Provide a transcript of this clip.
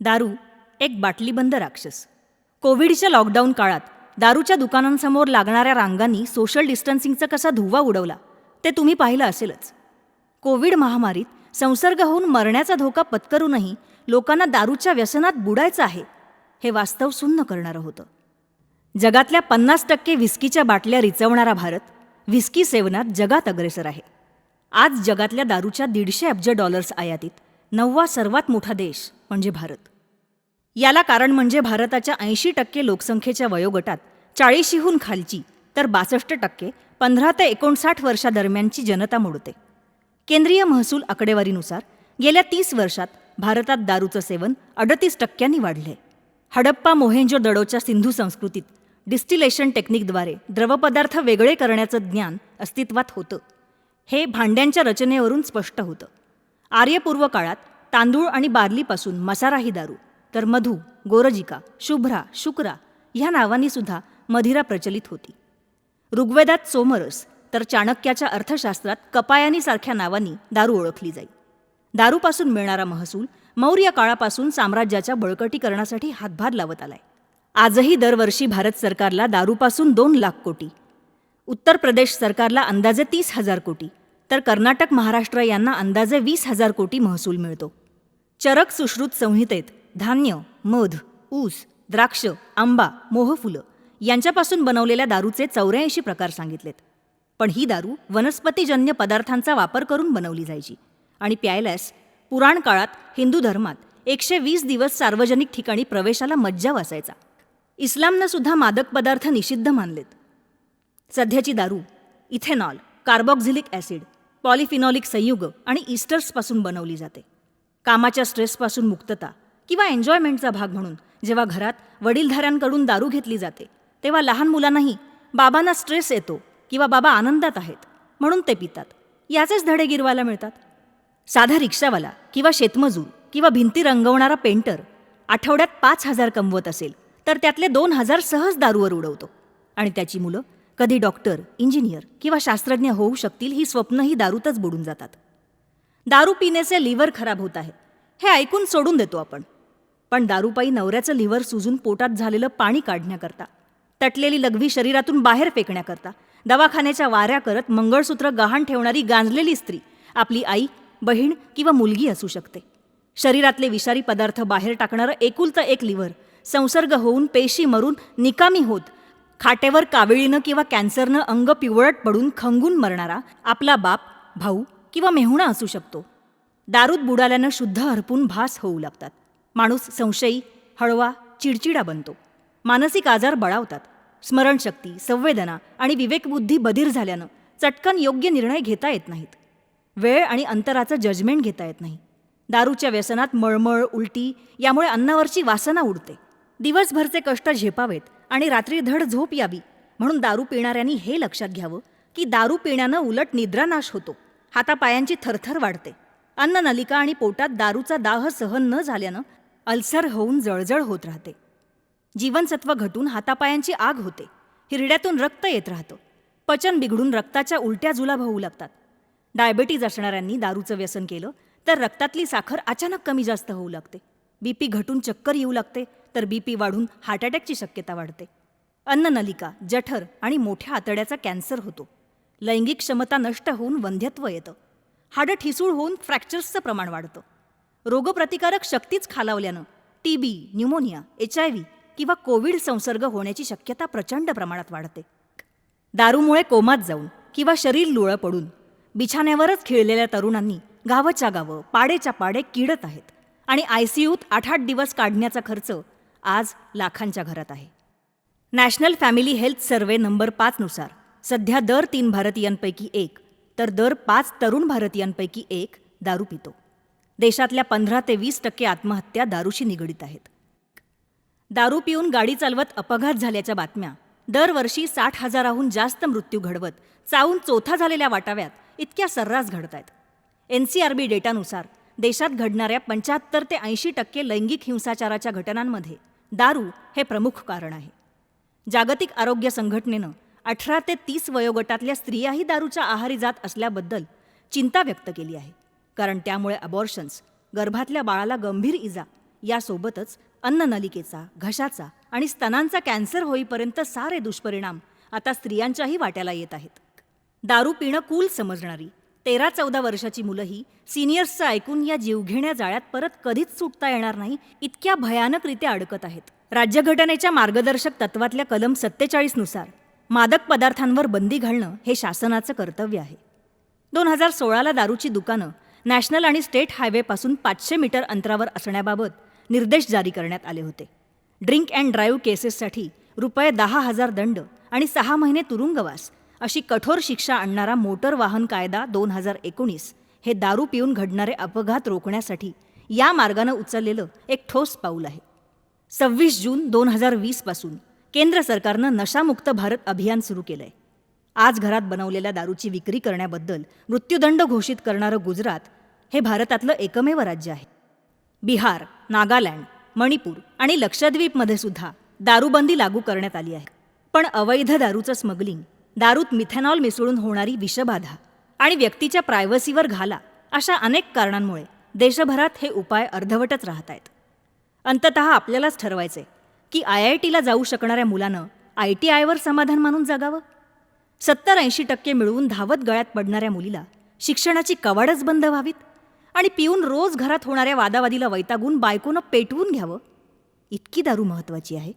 दारू एक बाटलीबंद राक्षस. कोविडच्या लॉकडाऊन काळात दारूच्या दुकानांसमोर लागणाऱ्या रांगांनी सोशल डिस्टन्सिंगचा कसा धुवा उडवला ते तुम्ही पाहिलं असेलच. कोविड महामारीत संसर्ग होऊन मरण्याचा धोका पत्करूनही लोकांना दारूच्या व्यसनात बुडायचं आहे हे वास्तव सुन्न करणारं होतं. जगातल्या पन्नास टक्के व्हिस्कीच्या बाटल्या रिचवणारा भारत व्हिस्की सेवनात जगात अग्रेसर आहे. आज जगातल्या दारूच्या दीडशे अब्ज डॉलर्स आयातीत नववा सर्वात मोठा देश म्हणजे भारत. याला कारण म्हणजे भारताच्या ऐंशी टक्के लोकसंख्येच्या वयोगटात चाळीशीहून खालची तर बासष्ट टक्के पंधरा ते एकोणसाठ वर्षादरम्यानची जनता मोडते. केंद्रीय महसूल आकडेवारीनुसार गेल्या तीस वर्षात भारतात दारूचं सेवन अडतीस टक्क्यांनी वाढले. हडप्पा मोहेंजो दडोच्या सिंधू संस्कृतीत डिस्टिलेशन टेक्निकद्वारे द्रवपदार्थ वेगळे करण्याचं ज्ञान अस्तित्वात होतं. हे भांड्यांच्या रचनेवरून स्पष्ट होतं. आर्यपूर्व काळात तांदूळ आणि बार्लीपासून मसाराही दारू तर मधू गोरजिका शुभ्रा शुक्रा ह्या नावांनी सुद्धा मधिरा प्रचलित होती. ऋग्वेदात सोमरस तर चाणक्याच्या अर्थशास्त्रात कपायानीसारख्या नावांनी दारू ओळखली जाई. दारूपासून मिळणारा महसूल मौर्य काळापासून साम्राज्याच्या बळकटीकरणासाठी हातभार लावत आलाय. आजही दरवर्षी भारत सरकारला दारूपासून दोन लाख कोटी. उत्तर प्रदेश सरकारला अंदाजे तीस हजार कोटी. तर कर्नाटक महाराष्ट्र यांना अंदाजे वीस हजार कोटी महसूल मिळतो. चरक सुश्रुत संहितेत धान्य मध ऊस द्राक्ष आंबा मोहफुलं यांच्यापासून बनवलेल्या दारूचे चौऱ्याऐंशी प्रकार सांगितलेत. पण ही दारू वनस्पतीजन्य पदार्थांचा वापर करून बनवली जायची. आणि प्यायल्यास पुराण काळात हिंदू धर्मात एकशे वीस दिवस सार्वजनिक ठिकाणी प्रवेशाला मज्जाव असायचा इस्लामनं सुद्धा मादक पदार्थ निषिद्ध मानलेत. सध्याची दारू इथेनॉल कार्बॉक्झिलिक ॲसिड पॉलिफिनॉलिक संयुग आणि इस्टर्सपासून बनवली जाते. कामाच्या स्ट्रेसपासून मुक्तता किंवा एन्जॉयमेंटचा भाग म्हणून. जेव्हा घरात वडीलधाऱ्यांकडून दारू घेतली जाते तेव्हा लहान मुलांनाही बाबांना स्ट्रेस येतो किंवा बाबा आनंदात आहेत म्हणून ते पितात. याचेच धडे गिरवायला मिळतात. साधा रिक्षावाला किंवा शेतमजूर किंवा भिंती रंगवणारा पेंटर आठवड्यात पाच हजार कमवत असेल तर त्यातले दोन हजार सहज दारूवर उडवतो. आणि त्याची मुलं कधी डॉक्टर इंजिनियर किंवा शास्त्रज्ञ होऊ शकतील ही स्वप्नही दारूतच बुडून जातात. दारू पिण्याचे लिव्हर खराब होत आहे. हे ऐकून सोडून देतो आपण. पण दारूपायी नवऱ्याचं लिव्हर सुजून पोटात झालेलं पाणी काढण्याकरता तटलेली लघवी शरीरातून बाहेर फेकण्याकरता दवाखान्याच्या वाऱ्या करत मंगळसूत्र गहाण ठेवणारी गांजलेली स्त्री आपली आई बहीण किंवा मुलगी असू शकते. शरीरातले विषारी पदार्थ बाहेर टाकणारं एकुलतं एक लिव्हर संसर्ग होऊन पेशी मरून निकामी होत खाटेवर काविळीनं किंवा कॅन्सरनं अंग पिवळट पडून खंगून मरणारा आपला बाप भाऊ किंवा मेहुणा असू शकतो. दारूत बुडाल्यानं शुद्ध हरपून भास होऊ लागतात. माणूस संशयी हळवा चिडचिडा बनतो. मानसिक आजार बळावतात. स्मरणशक्ती संवेदना आणि विवेकबुद्धी बधीर झाल्यानं चटकन योग्य निर्णय घेता येत नाहीत. वेळ आणि अंतराचं जजमेंट घेता येत नाही. दारूच्या व्यसनात मळमळ उलटी यामुळे अन्नावरची वासना उडते. दिवसभरचे कष्ट झेपावेत आणि रात्री धड झोप यावी म्हणून दारू पिणाऱ्यांनी हे लक्षात घ्यावं की दारू पिण्यानं उलट निद्रानाश होतो. हातापायांची थरथर वाढते. अन्ननलिका आणि पोटात दारूचा दाह सहन न झाल्यानं अल्सर होऊन जळजळ होत राहते. जीवनसत्व घटून हातापायांची आग होते. हिरड्यातून रक्त येत राहतं. पचन बिघडून रक्ताच्या उलट्या जुलाब होऊ लागतात. डायबेटीज असणाऱ्यांनी दारूचं व्यसन केलं तर रक्तातली साखर अचानक कमी जास्त होऊ लागते. बीपी घटून चक्कर येऊ लागते तर बीपी वाढून हार्ट अटॅकची शक्यता वाढते. अन्ननलिका जठर आणि मोठ्या आतड्याचा कॅन्सर होतो. लैंगिक क्षमता नष्ट होऊन वंध्यत्व येतं. हाडं ठिसूळ होऊन फ्रॅक्चर्सचं प्रमाण वाढतं. रोगप्रतिकारक शक्तीच खालावल्यानं T B pneumonia H I V किंवा कोविड संसर्ग होण्याची शक्यता प्रचंड प्रमाणात वाढते. दारूमुळे कोमात जाऊन किंवा शरीर लुळं पडून बिछाण्यावरच खिळलेल्या तरुणांनी गावच्या गावं पाडेच्या पाडे किडत आहेत आणि आय सी यूत आठ आठ दिवस काढण्याचा खर्च आज लाखांच्या घरात आहे. National family health survey number पाचनुसार सध्या दर तीन भारतीयांपैकी एक तर दर पाच तरुण भारतीयांपैकी एक दारू पितो. देशातल्या पंधरा ते वीस टक्के आत्महत्या दारूशी निगडीत आहेत. दारू पिऊन गाडी चालवत अपघात झाल्याच्या बातम्या. दरवर्षी साठ हजाराहून जास्त मृत्यू घडवत चावून चोथा झालेल्या वाटाव्यात इतक्या सर्रास घडत आहेत एन सी आर बी डेटानुसार देशात घडणाऱ्या पंच्याहत्तर ते ऐंशी टक्के लैंगिक हिंसाचाराच्या घटनांमध्ये दारू हे प्रमुख कारण आहे. जागतिक आरोग्य संघटनेनं अठरा ते तीस वयोगटातल्या स्त्रियाही दारूच्या आहारी जात असल्याबद्दल चिंता व्यक्त केली आहे. कारण त्यामुळे अबॉर्शन्स गर्भातल्या बाळाला गंभीर इजा यासोबतच अन्ननलिकेचा घशाचा आणि स्तनांचा कॅन्सर होईपर्यंत सारे दुष्परिणाम आता स्त्रियांच्याही वाट्याला येत आहेत. दारू पिणं कूल समजणारी तेरा चौदा वर्षाची मुलंही सिनियर्सचं ऐकून या जीवघेण्या जाळ्यात परत कधीच सुटता येणार नाही इतक्या भयानकरित्या अडकत आहेत. राज्यघटनेच्या मार्गदर्शक तत्वातल्या कलम सत्तेचाळीसनुसार मादक पदार्थांवर बंदी घालणं हे शासनाचं कर्तव्य आहे. दोन हजार सोळाला दारूची दुकानं नॅशनल आणि स्टेट हायवेपासून पाचशे मीटर अंतरावर असण्याबाबत निर्देश जारी करण्यात आले होते. ड्रिंक अँड ड्राईव्ह केसेससाठी रुपये दहा हजार दंड आणि सहा महिने तुरुंगवास अशी कठोर शिक्षा आणणारा मोटर वाहन कायदा दोन हजार एकोणीस हे दारू पिऊन घडणारे अपघात रोखण्यासाठी या मार्गानं उचललेलं एक ठोस पाऊल आहे. सव्वीस जून दोन हजार वीसपासून केंद्र सरकारनं नशामुक्त भारत अभियान सुरू केलंय. आज घरात बनवलेल्या दारूची विक्री करण्याबद्दल मृत्यूदंड घोषित करणारं गुजरात हे भारतातलं एकमेव राज्य आहे. बिहार नागालँड मणिपूर आणि लक्षद्वीपमध्ये सुद्धा दारूबंदी लागू करण्यात आली आहे. पण अवैध दारूचं स्मगलिंग दारूत मिथेनॉल मिसळून होणारी विषबाधा आणि व्यक्तीच्या प्रायव्हसीवर घाला अशा अनेक कारणांमुळे देशभरात हे उपाय अर्धवटच राहत आहेत. अंतत आपल्यालाच ठरवायचे की आय आय टीला जाऊ शकणाऱ्या मुलानं आय टी आयवर समाधान मानून जगावं? सत्तर ऐंशी टक्के मिळवून धावत गळ्यात पडणाऱ्या मुलीला शिक्षणाची कवाडच बंद व्हावीत? आणि पिऊन रोज घरात होणाऱ्या वादावादीला वैतागून बायकोनं पेटवून घ्यावं. इतकी दारू महत्त्वाची आहे.